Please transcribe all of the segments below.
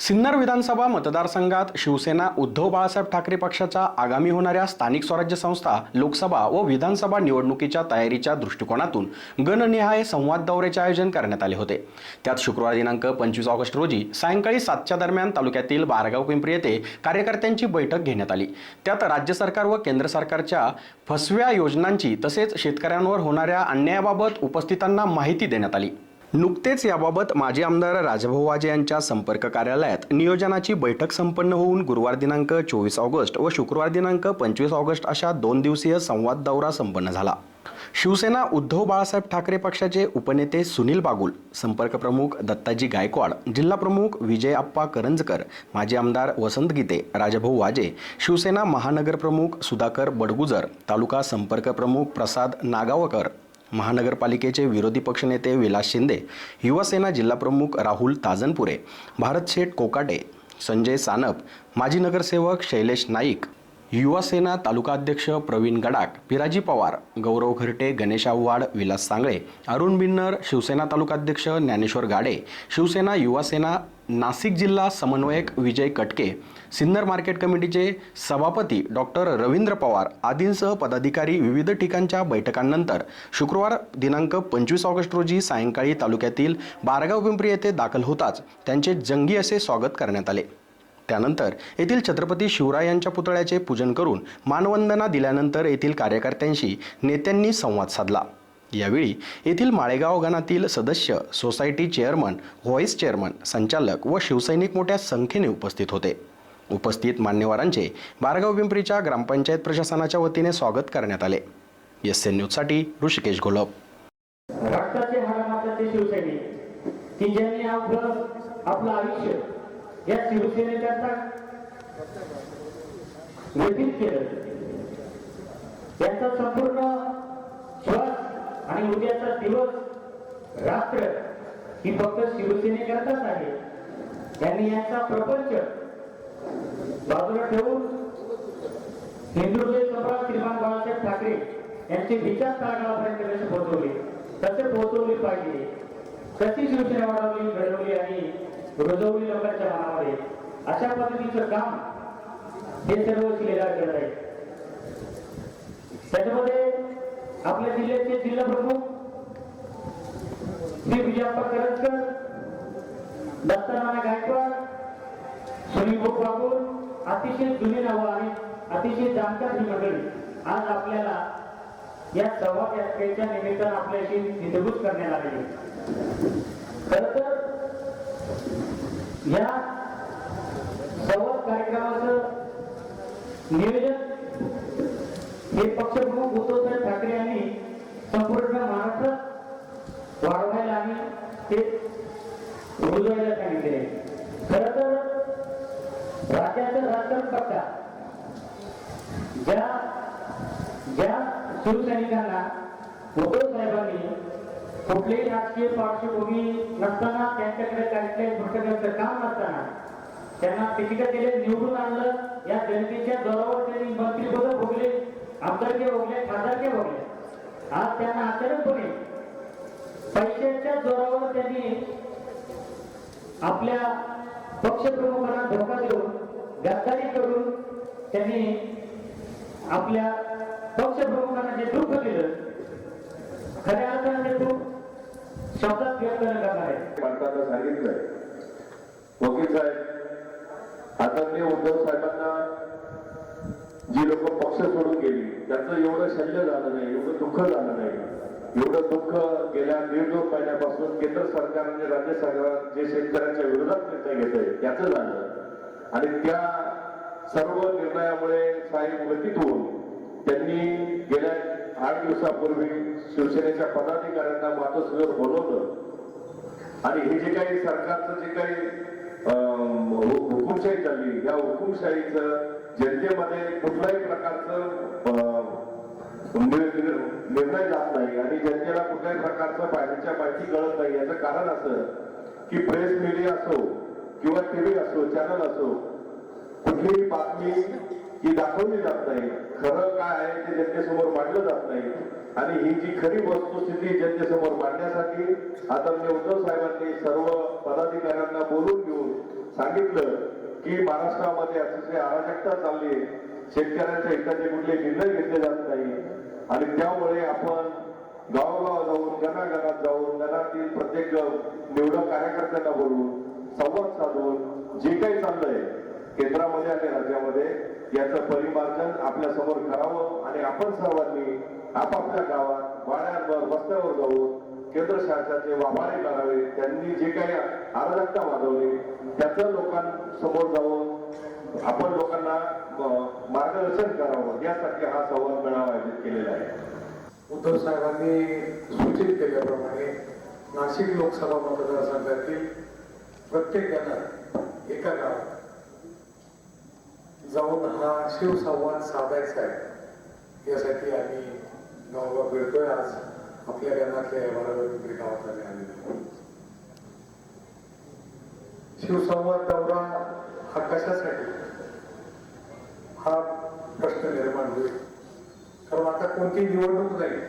सिन्नर विधानसभा मतदारसंघात शिवसेना उद्धव बाळासाहेब ठाकरे पक्षाच्या आगामी होणाऱ्या स्थानिक स्वराज्य संस्था लोकसभा व विधानसभा निवडणुकीच्या तयारीच्या दृष्टिकोनातून गणनिहाय संवाद दौऱ्याचे आयोजन करण्यात आले होते. त्यात शुक्रवार दिनांक पंचवीस ऑगस्ट रोजी सायंकाळी सातच्या दरम्यान तालुक्यातील बारगाव पिंपरी येथे कार्यकर्त्यांची बैठक घेण्यात आली. त्यात राज्य सरकार व केंद्र सरकारच्या फसव्या योजनांची तसेच शेतकऱ्यांवर होणाऱ्या अन्यायाबाबत उपस्थितांना माहिती देण्यात आली. नुकतेच याबाबत माजी आमदार राजभाऊ वाजे यांच्या संपर्क कार्यालयात नियोजनाची बैठक संपन्न होऊन गुरुवार दिनांक चोवीस ऑगस्ट व शुक्रवार दिनांक पंचवीस ऑगस्ट अशा दोन दिवसीय संवाद दौरा संपन्न झाला. शिवसेना उद्धव बाळासाहेब ठाकरे पक्षाचे उपनेते सुनील बागुल संपर्क प्रमुख दत्ताजी गायकवाड जिल्हा प्रमुख विजय आप्पा करंजकर माजी आमदार वसंत गीते राजभाऊ वाजे शिवसेना महानगर प्रमुख सुधाकर बडगुजर तालुका संपर्क प्रमुख प्रसाद नागावकर महानगरपालिकेचे विरोधी पक्षनेते विलास शिंदे युवासेना जिल्हाप्रमुख राहुल ताजनपुरे भारत शेठ कोकाटे संजय सानप माजी नगरसेवक शैलेश नाईक युवासेना तालुकाध्यक्ष प्रवीण गडाक पिराजी पवार गौरव घरटे गणेश आव्हाड विलास सांगळे अरुण बिन्नर शिवसेना तालुकाध्यक्ष ज्ञानेश्वर गाडे शिवसेना युवासेना नाशिक जिल्हा समन्वयक विजय कटके सिन्नर मार्केट कमिटीचे सभापती डॉक्टर रवींद्र पवार आदींसह पदाधिकारी विविध ठिकाणच्या बैठकांनंतर शुक्रवार दिनांक पंचवीस ऑगस्ट रोजी सायंकाळी तालुक्यातील बारगाव पिंपरी येथे दाखल होताच त्यांचे जंगी असे स्वागत करण्यात आले. त्यानंतर येथील छत्रपती शिवरायांच्या पुतळ्याचे पूजन करून मानवंदना दिल्यानंतर येथील कार्यकर्त्यांशी नेत्यांनी संवाद साधला. यावेळी येथील माळेगाव गणातील सदस्य सोसायटी चेअरमन व्हॉईस चेअरमन संचालक व शिवसैनिक मोठ्या संख्येने उपस्थित होते. उपस्थित मान्यवरांचे बारगाव पिंपरीच्या ग्रामपंचायत प्रशासनाच्या वतीने स्वागत करण्यात आले. एस एन न्यूजसाठी ऋषिकेश घोलप रक्ताचे शिवसैनिक की ज्यांनी आपलं आपलं आयुष्य या शिवसेनेकरता व्यतीत केलं त्यांचा संपूर्ण श्वास आणि उद्याचा दिवस रात्र ही फक्त शिवसेनेकरताच आहे. त्यांनी यांचा प्रपंच बाजूला ठेवून हिंदुत्व सम्राट श्रीमान बाळासाहेब ठाकरे यांचे विचार तळागाळापर्यंत कसे पोहोचवले? तसे पोहोचवले पाहिजे? कशी शिवसेना वाढवली घडवली आणि रुजवली लोकांच्या मनामध्ये. अशा पद्धतीचं काम हे सर्व केलेलं करत आहे त्याच्यामध्ये आपल्या जिल्ह्याचे जिल्हा प्रमुख श्री विजयाप्पा करंजकर दत्तनारायण गायकवाड सुनील बाबूर अतिशय जुनी नावं आणि अतिशय जाणकार ही मंडळी. आज आपल्याला या सव्वा यात्रेच्या निमित्तानं आपल्याशी निर्भूत करण्यात आलेली खर तर या संवाद कार्यक्रमाचं नियोजन हे पक्षप्रमुख उद्धवसाहेब ठाकरे यांनी संपूर्ण महाराष्ट्रात वाढवायला आणि ते रुजवायला सांगितले खर तर राज्याचं राजकारण बघता ज्या ज्या शिवसैनिकांना उद्धव कुठलीही राजकीय पार्श्वभूमी नसताना त्यांच्याकडे काही भटकण्याचं काम नसताना त्यांना तिकीट दिले निवडून आणलं. या जनतेच्या जोरावर त्यांनी मंत्रीपद भोगले आमदारके भोगले खासदारके भोगले. आज त्यांना अचानकपणे पैशाच्या जोरावर त्यांनी आपल्या पक्षप्रमुखांना धोका देऊन गद्दारी करून त्यांनी आपल्या पक्षप्रमुखांना जे दुःख दिलं खऱ्या अर्थाने ते दुःख शब्दात व्यक्त न करणार. आहे माणसानं सांगितलंय. वकील साहेब मी उद्धव साहेबांना जी लोक पक्ष सोडून गेली त्याचं एवढं शल्य झालं नाही एवढं दुःख झालं नाही. एवढं दुःख गेल्या दीड दोन महिन्यापासून केंद्र सरकार राज्य सरकार जे शेतकऱ्यांच्या विरोधात निर्णय घेत आहे त्याचं झालं. आणि त्या सर्व निर्णयामुळे साहेब व्यतीत होऊन त्यांनी गेल्या आठ दिवसापूर्वी शिवसेनेच्या पदाधिकाऱ्यांना मातोश्रीवर बोलवलं. आणि हे जे काही सरकारचं जे काही अं, हुकुमशाही चालली या हुकुमशाहीचं जनतेमध्ये कुठल्याही प्रकारचं अं, निर्णय जात नाही आणि जनतेला कुठल्याही प्रकारचं फायद्याच्या माहिती कळत नाही. याचं कारण असं की प्रेस मीडिया असो किंवा टीव्ही असो चॅनल असो कुठलीही बातमी ती दाखवली जात नाही. खरं काय आहे ते जनतेसमोर मांडलं जात नाही. आणि ही जी खरी वस्तुस्थिती जनतेसमोर मांडण्यासाठी आदरणीय उद्धव साहेबांनी सर्व पदाधिकाऱ्यांना बोलून घेऊन सांगितलं की महाराष्ट्रामध्ये अतिशय अराजकता चालली आहे. शेतकऱ्यांच्या हिताचे कुठले निर्णय घेतले जात नाही. आणि त्यामुळे आपण गावोगाव जाऊन घराघरात जाऊन घरातील प्रत्येक निवडक कार्यकर्त्यांना बोलून संवाद साधून जे काही चाललंय केंद्रामध्ये आणि राज्यामध्ये याचं परिमार्जन आपल्यासमोर करावं आणि आपण सर्वांनी आपापल्या गावात वाड्यांवर रस्त्यावर जाऊन केंद्र शासनाचे वाभारे करावे त्यांनी जे काही आराधकता वाजवली त्याचं लोकांसमोर जाऊन आपण लोकांना मार्गदर्शन करावं यासाठी हा संवाद मेळावा आयोजित केलेला आहे. उद्धव साहेबांनी सूचित केल्याप्रमाणे नाशिक लोकसभा मतदारसंघातील प्रत्येक एका गावात जाऊन हा शिवसंवाद साधायचा आहे. यासाठी आम्ही गावोगाव मिळतोय आज आपल्या गणातल्या बारावी गावात आम्ही आलेलो शिवसंवाद दौरा हा कशासाठी? हा प्रश्न निर्माण होईल. कारण आता कोणती निवडणूक नाही.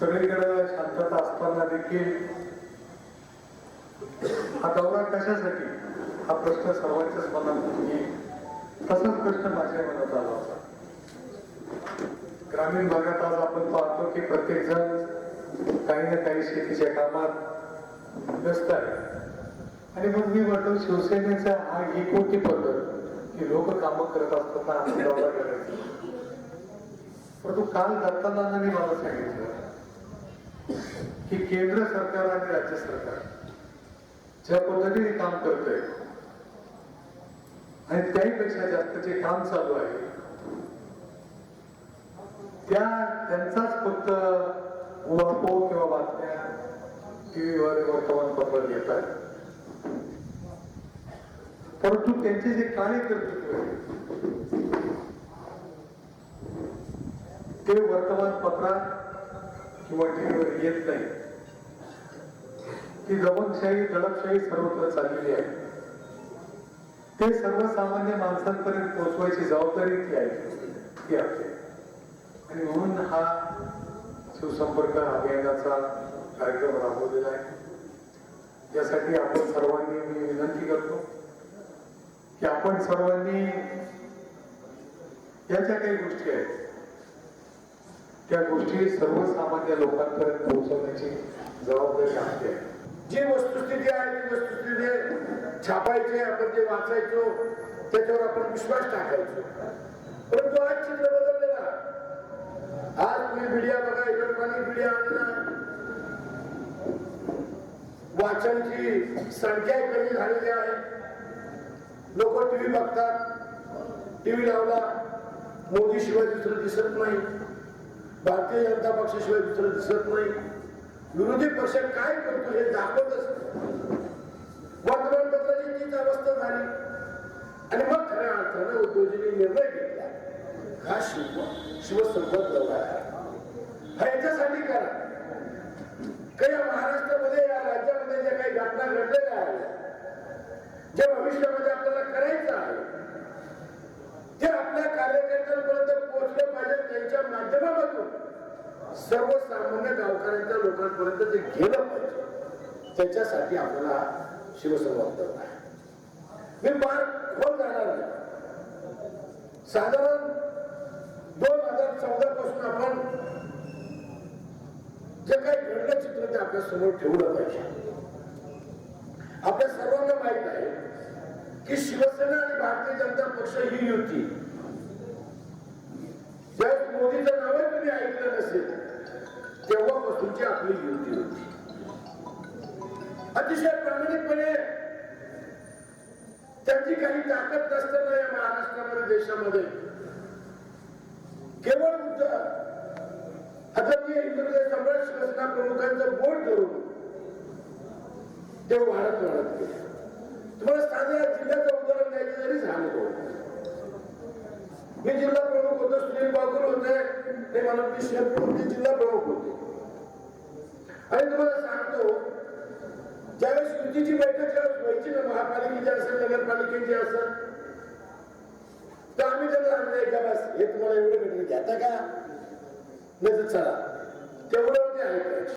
सगळीकडे शांतता असताना देखील हा दौरा कशासाठी? हा प्रश्न सर्वांच्याच मनात येईल तसाच प्रश्न माझ्या मनात आला होता. ग्रामीण भागात आज आपण पाहतो की प्रत्येक जण काही ना काही शेतीच्या कामात व्यस्त आहे. आणि मग मी म्हटलं शिवसेनेचा हा ही कोणती पद्धत की लोक कामं करत असताना आपण दौरा करायचा? परंतु काल दत्तानांनी मला सांगितलं की केंद्र सरकार आणि राज्य सरकार ज्या पद्धतीने काम करतंय आणि त्याहीपेक्षा जास्त जे काम चालू आहे त्या त्यांचाच फक्त उहापोह किंवा बातम्या टीव्हीवर वर्तमानपत्रात आहेत. परंतु त्यांचे जे कार्यकर्तृत्व आहे ते वर्तमानपत्रात किंवा टीव्हीवर येत नाही. ती दमनशाही दडपशाही सर्वत्र चाललेली आहे. ते सर्वसामान्य माणसांपर्यंत पोहोचवायची जबाबदारी ती आहे. ती आपली. आणि म्हणून हा सुसंपर्क अभियानाचा कार्यक्रम राबवलेला आहे. यासाठी आपण सर्वांनी मी विनंती करतो की आपण सर्वांनी या ज्या काही गोष्टी आहेत. त्या गोष्टी सर्वसामान्य लोकांपर्यंत पोहोचवण्याची जबाबदारी आपली आहे. जी वस्तुस्थिती आहे ती वस्तुस्थिती छापायची आपण जे वाचायचो त्याच्यावर आपण विश्वास टाकायचो. परंतु आज चित्र बदललेला आज तुम्ही मीडिया बघा इलेक्ट्रॉनिक मीडिया आणला. वाचनची संख्या कमी झालेली आहे. लोक टीव्ही बघतात टीव्ही लावला मोदी शिवाय दुसरं दिसत नाही. भारतीय जनता पक्षाशिवाय दुसरं दिसत नाही. विरोधी पक्ष काय करतो हे दाखवत नाही. वर्तमानपत्राची तीच अवस्था झाली. आणि मग खऱ्या अर्थानं उद्योजींनी निर्णय घेतला. हा शिव शिवसंपत दौरा हा याच्यासाठी करा. काही या महाराष्ट्रामध्ये या राज्यामध्ये ज्या काही घटना घडलेल्या आहेत ज्या भविष्यामध्ये आपल्याला करायचं आहे ते आपल्या कार्यकर्त्यांपर्यंत पोहोचले पाहिजे त्यांच्या माध्यमातून. सर्वसामान्य गावकऱ्यांच्या लोकांपर्यंत ते गेलं पाहिजे त्याच्यासाठी आपल्याला शिवसंवाद दौरा मी फार खोल जाणार नाही? साधारण दोन हजार चौदा पासून आपण जे काही घडलं चित्र ते आपल्यासमोर ठेवलं पाहिजे. आपल्या सर्वांना माहीत आहे की शिवसेना आणि भारतीय जनता पक्ष ही युती देशामध्ये. केवळ आता मी इंद्रदेव सम्राट शिवसेना प्रमुखांचं बोट धरून ते वाढत वाढत गेले तुम्हाला साध्या जिल्ह्याचं उदाहरण द्यायचं जरी झालं मी जिल्हा प्रमुख होतो सुनील बागुल होते ते मला मी शहर ते जिल्हा प्रमुख होते. आणि तुम्हाला सांगतो ज्यावेळेस युतीची बैठक ज्यावेळेस व्हायची ना महापालिकेची असेल नगरपालिकेची असेल तर आम्ही त्यांना आणलं का बस. हे तुम्हाला एवढं भेटलं घेता का? नाही तर चला. तेवढं ते ऐकायचं.